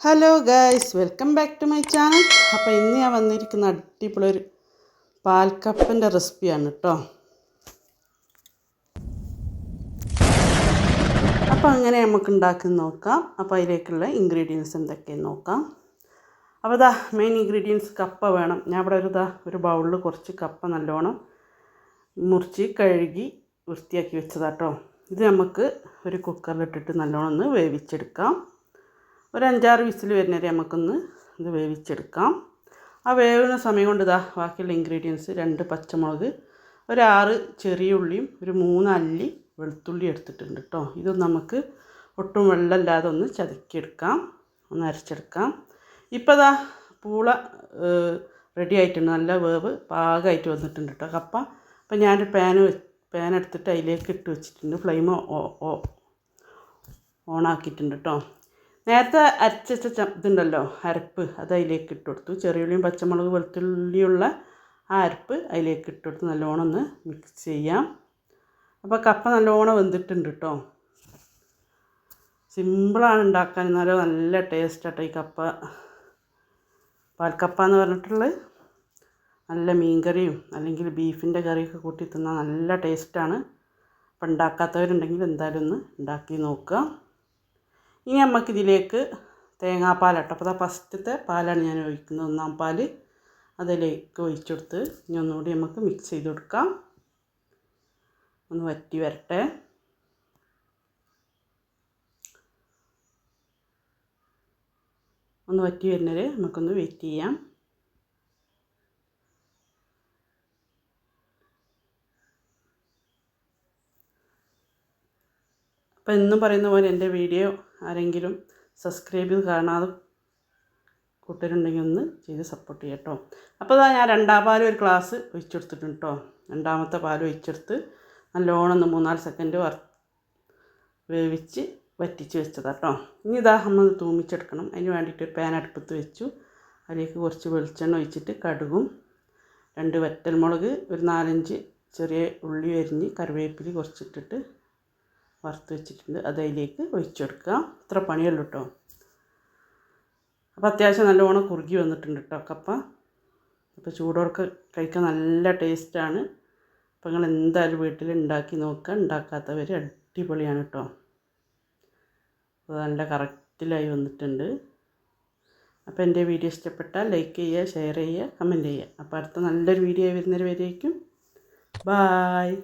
Hello guys welcome back to my channel അപ്പോൾ ഇന്ന് ഞാൻ വന്നിരിക്കുന്ന അടിപൊളി ഒരു പാൽക്കപ്പന്റെ റെസിപ്പിയാണ് കേട്ടോ അപ്പോൾ അങ്ങനെ നമുക്ക് ഉണ്ടാക്കി നോക്കാം. അപ്പോൾ അതിലേക്കുള്ള ഇൻഗ്രീഡിയൻസ് എന്തൊക്കെയെന്ന് നോക്കാം. അപ്പോൾ ഇതാ മെയിൻ ഇൻഗ്രീഡിയൻസ് കപ്പ വേണം. ഞാൻ ഇവിടെ ഒരു ഇതാ ഒരു ബൗളിൽ കുറച്ച് കപ്പ നല്ലോണം മുറിച്ച് കഴുകി വൃത്തിയാക്കി വെച്ചതാട്ടോ ഇത് നമുക്ക് ഒരു കുക്കറിലിട്ടിട്ട് നല്ലോണം ഒന്ന് വേവിച്ചെടുക്കാം. ഒരു അഞ്ചാറ് വിസിൽ വരുന്നവരെ നമുക്കൊന്ന് ഇത് വേവിച്ചെടുക്കാം. ആ വേവുന്ന സമയം കൊണ്ട് ഇതാ ബാക്കിയുള്ള ഇൻഗ്രീഡിയൻസ് രണ്ട് പച്ചമുളക് ഒരു ആറ് ചെറിയ ഉള്ളിയും ഒരു മൂന്ന് അല്ലി വെളുത്തുള്ളി എടുത്തിട്ടുണ്ട് കേട്ടോ ഇത് നമുക്ക് ഒട്ടും വെള്ളമില്ലാതെ ഒന്ന് ചതുക്കിയെടുക്കാം ഒന്ന് അരച്ചെടുക്കാം. ഇപ്പോൾ ഇതാ പൂള റെഡി ആയിട്ടുണ്ട്. നല്ല വേവ് പാകമായിട്ട് വന്നിട്ടുണ്ട് കേട്ടോ കപ്പ. അപ്പം ഞാനൊരു പാൻ പാൻ എടുത്തിട്ട് അതിലേക്ക് ഇട്ട് വെച്ചിട്ടുണ്ട്. ഫ്ലെയിം ഓണാക്കിയിട്ടുണ്ട് കേട്ടോ നേരത്തെ അരച്ച ച- ഇതുണ്ടല്ലോ അരപ്പ് അത് അതിലേക്ക് ഇട്ട് കൊടുത്തു. ചെറിയുള്ളിയും പച്ചമുളക് വെളുത്തുള്ളിയുള്ള ആ അരപ്പ് അതിലേക്ക് ഇട്ട് കൊടുത്ത്. നല്ലോണം ഒന്ന് മിക്സ് ചെയ്യാം. അപ്പോൾ കപ്പ നല്ലോണം വെന്തിട്ടുണ്ട് കേട്ടോ സിമ്പിളാണ് ഉണ്ടാക്കാൻ എന്നാലും നല്ല ടേസ്റ്റ് ആട്ടോ ഈ കപ്പ. പാൽക്കപ്പ എന്ന് പറഞ്ഞിട്ടുള്ളത് നല്ല മീൻകറിയും അല്ലെങ്കിൽ ബീഫിന്റെ കറിയൊക്കെ കൂട്ടി തിന്നാൽ നല്ല ടേസ്റ്റാണ് അപ്പം ഉണ്ടാക്കാത്തവരുണ്ടെങ്കിൽ എന്തായാലും ഒന്ന് ഉണ്ടാക്കി നോക്കുക. ഇനി നമുക്കിതിലേക്ക് തേങ്ങാപ്പാലാട്ടോ. അപ്പോൾ ഫസ്റ്റത്തെ പാലാണ് ഞാൻ ഒഴിക്കുന്നത്. ഒന്നാം പാൽ അതിലേക്ക് ഒഴിച്ചെടുത്ത് ഇനി ഒന്നുകൂടി നമുക്ക് മിക്സ് ചെയ്ത് കൊടുക്കാം. ഒന്ന് വറ്റി വരട്ടെ. ഒന്ന് വറ്റി വരുന്നവരെ നമുക്കൊന്ന് വെയിറ്റ് ചെയ്യാം. അപ്പോൾ എന്നും പറയുന്ന പോലെ എന്റെ വീഡിയോ ആരെങ്കിലും സബ്സ്ക്രൈബ് ചെയ്ത് കാണാതെ കൂട്ടരുണ്ടെങ്കിൽ ഒന്ന് ചെയ്ത് സപ്പോർട്ട് ചെയ്യാം കേട്ടോ അപ്പോൾ ഞാൻ രണ്ടാം പാൽ ഒരു ഗ്ലാസ് ഒഴിച്ചെടുത്തിട്ടുണ്ട് കേട്ടോ രണ്ടാമത്തെ പാൽ ഒഴിച്ചെടുത്ത് നല്ലോണം ഒന്ന് മൂന്നാൽ സെക്കൻഡ് വർ വേവിച്ച് വറ്റിച്ച് വെച്ചതാണ് കേട്ടോ ഇനി ഇതാ നമ്മൾ തൂമിച്ചെടുക്കണം. അതിന് വേണ്ടിയിട്ട് ഒരു പാൻ അടുപ്പത്ത് വെച്ചു. അതിലേക്ക് കുറച്ച് വെളിച്ചെണ്ണ ഒഴിച്ചിട്ട് കടുകും രണ്ട് വറ്റൽമുളക് ഒരു നാലഞ്ച് ചെറിയ ഉള്ളി അരിഞ്ഞ് കറിവേപ്പില കുറച്ചിട്ടിട്ട് വറുത്ത് വെച്ചിട്ടുണ്ട്. അത് അതിലേക്ക് ഒഴിച്ചു കൊടുക്കുക ഇത്ര പണിയുള്ളൂ കേട്ടോ അപ്പോൾ അത്യാവശ്യം നല്ലോണം കുറുകി വന്നിട്ടുണ്ട് കേട്ടോ കപ്പ. അപ്പോൾ ചൂടോർക്ക് കഴിക്കാൻ നല്ല ടേസ്റ്റാണ് അപ്പോൾ നിങ്ങൾ എന്തായാലും വീട്ടിൽ ഉണ്ടാക്കി നോക്കുക. ഉണ്ടാക്കാത്തവർ അടിപൊളിയാണ് കേട്ടോ അത് നല്ല കറക്റ്റിലായി വന്നിട്ടുണ്ട്. അപ്പോൾ എന്റെ വീഡിയോ ഇഷ്ടപ്പെട്ടാൽ ലൈക്ക് ചെയ്യുക ഷെയർ ചെയ്യുക കമന്റ് ചെയ്യുക. അപ്പോൾ അടുത്ത നല്ലൊരു വീഡിയോ വരുന്നവരേക്കും. ബായ്